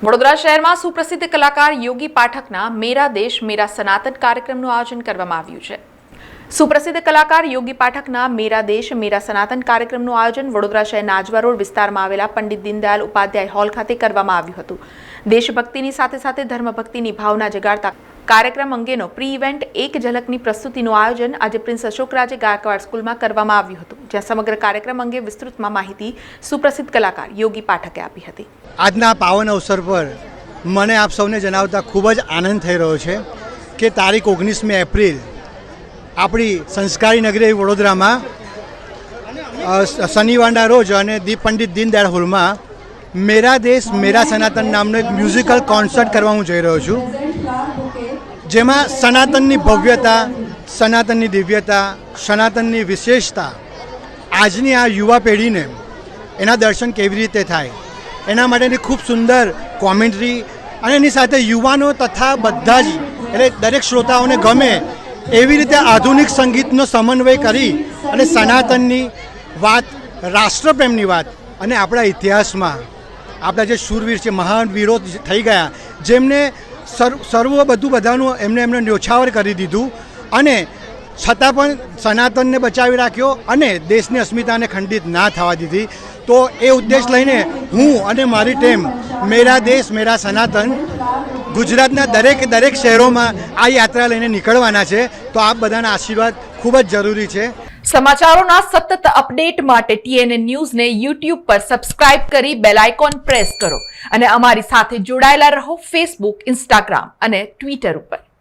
વડોદરા શહેરમાં સુપ્રસિદ્ધ કલાકાર યોગી પાઠકના મેરા દેશ, મેરા સનાતન કાર્યક્રમનું આયોજન કરવામાં આવ્યું છે. સુપ્રસિદ્ધ કલાકાર યોગી પાઠકના મેરા દેશ, મેરા સનાતન કાર્યક્રમનું આયોજન વડોદરા શહેરના આજવા રોડ વિસ્તારમાં આવેલા પંડિત દીનદયાલ ઉપાધ્યાય હોલ ખાતે કરવામાં આવ્યું હતું. દેશભક્તિની સાથે સાથે ધર્મભક્તિની ભાવના જગાડતા કાર્યક્રમ અંગેનો પ્રી ઇવેન્ટ એક ઝલકની પ્રસ્તુતિનું આયોજન આજે પ્રિન્સ અશોકરાજે ગાયકવાડ સ્કૂલમાં કરવામાં આવ્યું હતું. જ્યાં સમગ્ર કાર્યક્રમ અંગે વિસ્તૃતમાં માહિતી સુપ્રસિદ્ધ કલાકાર યોગી પાઠકે આપી હતી. આજના પાવન અવસર પર મને આપ સૌને જણાવતા ખૂબ જ આનંદ થઈ રહ્યો છે કે તારીખ ઓગણીસમી એપ્રિલ આપણી સંસ્કારી નગરી વડોદરામાં શનિવારના રોજ અને દીપ પંડિત દીનદયાળ હોલમાં મેરા દેશ, મેરા સનાતન નામનો એક મ્યુઝિકલ કોન્સર્ટ કરવા હું જઈ રહ્યો છું. જેમાં સનાતનની ભવ્યતા, સનાતનની દિવ્યતા, સનાતનની વિશેષતા આજની આ યુવા પેઢીને એના દર્શન કેવી રીતે થાય, એના માટેની ખૂબ સુંદર કોમેન્ટ્રી અને એની સાથે યુવાનો તથા બધા જ, એટલે દરેક શ્રોતાઓને ગમે એવી રીતે આધુનિક સંગીતનો સમન્વય કરી અને સનાતનની વાત, રાષ્ટ્રપ્રેમની વાત અને આપણા ઇતિહાસમાં, આપણા જે શૂરવીર છે, મહાન વીરો થઈ ગયા, જેમને સર્વ સર્વ બધું બધાનું એમને એમને ન્યોછાવર કરી દીધું અને છતાં પણ સનાતનને બચાવી રાખ્યો અને દેશની અસ્મિતાને ખંડિત ના થવા દીધી. તો એ ઉદ્દેશ લઈને હું અને મારી ટીમ, મેરા દેશ, મેરા સનાતન, ગુજરાતના દરેક દરેક શહેરોમાં આ યાત્રા લઈને નીકળવાના છે. તો આપ બધાના આશીર્વાદ ખૂબ જ જરૂરી છે. સમાચારોના સતત અપડેટ માટે ટીએનએ ન્યૂઝને યુટ્યુબ પર સબસ્ક્રાઇબ કરી બેલ આઇકોન પ્રેસ કરો અને અમારી સાથે જોડાયેલા રહો ફેસબુક, ઇન્સ્ટાગ્રામ અને ટ્વિટર ઉપર.